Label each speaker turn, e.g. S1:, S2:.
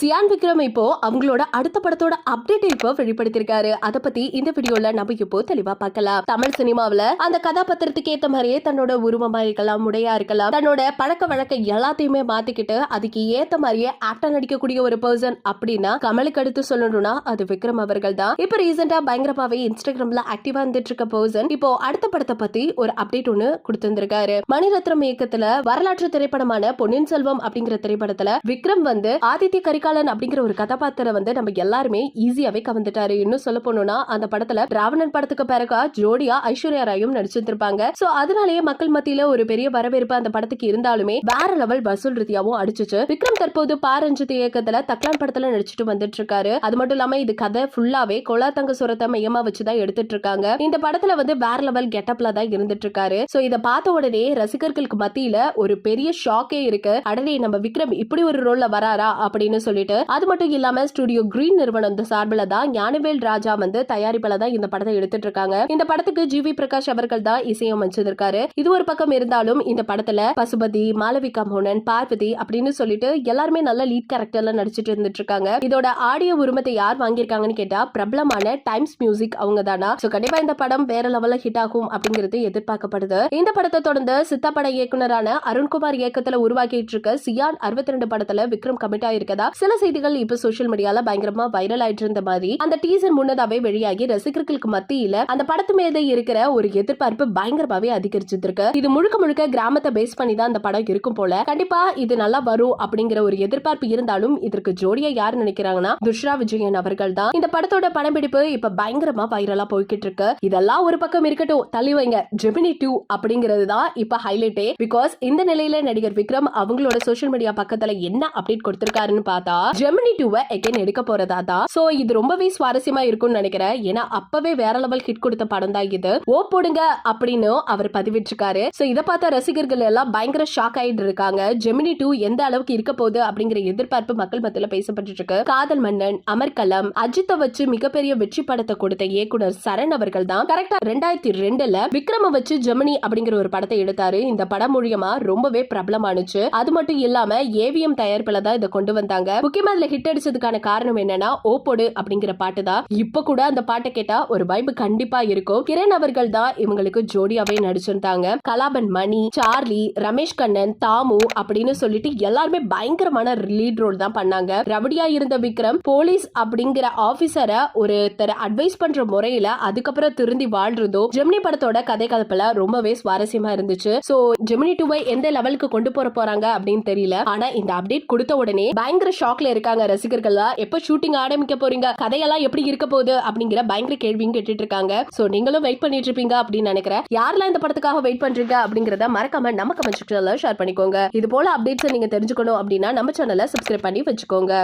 S1: சியான் விக்ரம் இப்போ அவங்களோட அடுத்த படத்தோட அப்டேட் இப்போ வெளிப்படுத்திருக்காரு அத பத்தி இந்த வீடியோல நம்ம இப்போ தெளிவா பார்க்கலாம். தமிழ் சினிமாவில அந்த கதாபாத்திரத்துக்கு ஏத்த மாதிரியே தன்னோட உருவமா இருக்கலாம் முடையா இருக்கலாம். தன்னோட பழக்க வழக்க எல்லாத்தையுமே மாத்திக்கிட்டு அதுக்கு ஏத்த மாதிரியே ஆக்டா நடிக்கக்கூடிய ஒரு பர்சன் அப்படின்னா கமலுக்கு அடுத்து சொல்லணும்னா அது விக்ரம் அவர்கள் தான். இப்போ ரீசெண்டா பயங்கரமாவே இன்ஸ்டாகிராம்ல ஆக்டிவா இருந்துட்டு இருக்க பர்சன் இப்போ அடுத்த படத்தை பத்தி ஒரு அப்டேட் ஒன்னு கொடுத்திருந்திருக்காரு. மணிரத்னம் இயக்கத்துல வரலாற்று திரைப்படமான பொன்னியின் செல்வம் அப்படிங்கிற திரைப்படத்துல விக்ரம் வந்து ஆதித்ய கரிகா கரிகாலன் அப்படிங்கிற ஒரு கதாபாத்திரம் வந்து நம்ம எல்லாருமே ஈஸியாவே கவர்ந்துட்டாரு. இன்னும் சொல்ல போனோம்னா அந்த படத்துல ராவணன் படத்துக்கு பிறகு ஜோடியா ஐஸ்வர்யா ராயும் நடிச்சிருந்திருப்பாங்க. சோ அதனாலேயே மக்கள் மத்தியில ஒரு பெரிய வரவேற்பு அந்த படத்துக்கு இருந்தாலுமே வேற லெவல் வசூல் ரீதியாவும் அடிச்சுச்சு. விக்ரம் தற்போது பாரஞ்சித் இயக்கத்துல தக்லான் படத்துல நடிச்சிட்டு வந்துட்டு இருக்காரு அது மட்டும் இல்லாம இது கதை ஃபுல்லாவே கொலாத்தங்க சுரத்தை மையமா வச்சுதான் எடுத்துட்டு இருக்காங்க இந்த படத்துல வந்து வேற லெவல் கெட்டப்ல தான் இருந்துட்டு இருக்காரு சோ இத பார்த்த உடனே ரசிகர்களுக்கு மத்தியில ஒரு பெரிய ஷாக்கே இருக்கு. அடனே நம்ம விக்ரம் இப்படி ஒரு ரோல்ல வராரா அப்படின்னு சொல்லி சொல்லிட்டு. அது மட்டும் இல்லாம ஸ்டுடியோ கிரீன் நிறுவனம் சார்பில் தான் ஞானவேல் ராஜா வந்து தயாரிப்பில தான் இந்த படத்தை எடுத்துட்டு இருக்காங்க. இந்த படத்துக்கு ஜி வி பிரகாஷ் அவர்கள் தான் இசையமைச்சிருக்காரு. இது ஒரு பக்கம் இருந்தாலும் இந்த படத்துல பசுபதி மாளவிகா மோனன் பார்வதி அப்படின்னு சொல்லிட்டு எல்லாருமே நல்ல லீட் கேரக்டர்ல நடிச்சிட்டு இருந்துட்டு இருக்காங்க. இதோட ஆடியோ உரிமத்தை யார் வாங்கியிருக்காங்கன்னு கேட்டா பிரபலமான டைம்ஸ் மியூசிக் அவங்க தானா? சோ கண்டிப்பா இந்த படம் வேற லெவல்ல ஹிட் ஆகும் அப்படிங்கிறது எதிர்பார்க்கப்படுது. இந்த படத்தை தொடர்ந்து சித்தா பட இயக்குனரான அருண்குமார் இயக்கத்துல உருவாக்கிட்டு இருக்க சியான் அறுபத்தி ரெண்டு படத்துல விக்ரம் கமிட் ஆயிருக்கதா? சில செய்திகள் இப்ப சோஷியல் மீடியால பயங்கரமா வைரல் ஆயிட்டு இருந்த மாதிரி. அந்த டீசர் முன்னதாவே வெளியாகி ரசிகர்களுக்கு மத்தியில அந்த படத்து மீது இருக்கிற ஒரு எதிர்பார்ப்பு பயங்கரமாவே அதிகரிச்சிருக்கு இது முழுக்க முழுக்க கிராமத்தை பேஸ் பண்ணி தான் அந்த படம் இருக்கும் போல. கண்டிப்பா இது நல்லா வரும் அப்படிங்கிற ஒரு எதிர்பார்ப்பு இருந்தாலும் இதற்கு ஜோடியா யார் நினைக்கிறாங்கன்னா துஷ்ரா விஜயன் அவர்கள் தான். இந்த படத்தோட படம்பிடிப்பு இப்ப பயங்கரமா வைரலா போய்கிட்டு இருக்கு இதெல்லாம் ஒரு பக்கம் இருக்கட்டும். தள்ளி வைங்க. ஜெமினி டூ அப்படிங்கிறது தான் இப்ப ஹைலைட்டே பிகாஸ் இந்த நிலையில நடிகர் விக்ரம் அவங்களோட சோஷியல் மீடியா பக்கத்துல என்ன அப்டேட் கொடுத்திருக்காருன்னு பார்த்தா ஜெமினி டூவை எகைன் எடுக்க போறதா தான் சோ இது ரொம்பவே சுவாரஸ்யமா இருக்கும்னு நினைக்கிறேன். ஏன்னா அப்பவே வேற லெவல் ஹிட் கொடுத்த படம் தான் இது. ஓ போடுங்க அப்படின்னு அவர் பதிவிட்டிருக்காரு. சோ இதை பார்த்த ரசிகர்கள் எல்லாம் பயங்கர ஷாக் ஆயிட்டு இருக்காங்க. ஜெமினி டூ எந்த அளவுக்கு இருக்க போகுது அப்படிங்கிற எதிர்பார்ப்பு மக்கள் மத்தியில பேசப்பட்டு இருக்கு காதல் மன்னன் அமர்கலம் அஜித்தை வச்சு மிகப்பெரிய வெற்றி படத்தை கொடுத்த இயக்குனர் சரண் அவர்கள் தான். கரெக்டா ரெண்டாயிரத்தி ரெண்டுல விக்ரம வச்சு ஜெமினி அப்படிங்கிற ஒரு படத்தை எடுத்தாரு. இந்த படம் மூலியமா ரொம்பவே பிரபலமானுச்சு. அது மட்டும் இல்லாம ஏவிஎம் தயாரிப்புல தான் இதை கொண்டு வந்தாங்க. முக்கியமா அதுல ஹிட் அடிச்சதுக்கான காரணம் என்னன்னா ஓப்போடு அப்படிங்கிற பாட்டு தான். இப்ப கூட அந்த பாட்டை கேட்டா ஒரு வைப்பு கண்டிப்பா இருக்கும். கிரண் அவர்கள் தான் இவங்களுக்கு ஜோடியாவே நடிச்சிருந்தாங்க. கலாபன் மணி சார்லி ரமேஷ் கண்ணன் தாமு அப்படின்னு சொல்லிட்டு எல்லாருமே பயங்கரமான லீட் ரோல் தான் பண்ணாங்க. ரவுடியா இருந்த விக்ரம் போலீஸ் அப்படிங்கிற ஆபீசரை ஒருத்தர் அட்வைஸ் பண்ற முறையில அதுக்கப்புறம் திருந்தி வாழ்றதோ ஜெமினி படத்தோட கதை கதப்புல ரொம்பவே சுவாரஸ்யமா இருந்துச்சு. சோ ஜெமினி டூவை எந்த லெவலுக்கு கொண்டு போற போறாங்க அப்படின்னு தெரியல. ஆனா இந்த அப்டேட் கொடுத்த உடனே பயங்கர ஷாக்ல இருக்காங்க ரசிகர்கள் எப்ப ஷூட்டிங் ஆரம்பிக்க போறீங்க? கதையெல்லாம் எப்படி இருக்க போகுது? அப்படிங்கிற பயங்கர கேள்வியும் கேட்டுட்டு இருக்காங்க. சோ நீங்களும் வெயிட் பண்ணிட்டு இருப்பீங்க அப்படின்னு நினைக்கிறேன். யாரெல்லாம் இந்த படத்துக்காக வெயிட் பண்றீங்க அப்படிங்கறத மறக்காம நம்ம கமெண்ட் செக்ஷன்ல ஷேர் பண்ணிக்கோங்க. இது போல அப்டேட்ஸ் நீங்க தெரிஞ்சுக்கணும் அப்படின்னா நம்ம சேனலை சப்ஸ்கிரைப் பண்ணி வச்சுக்கோங்க.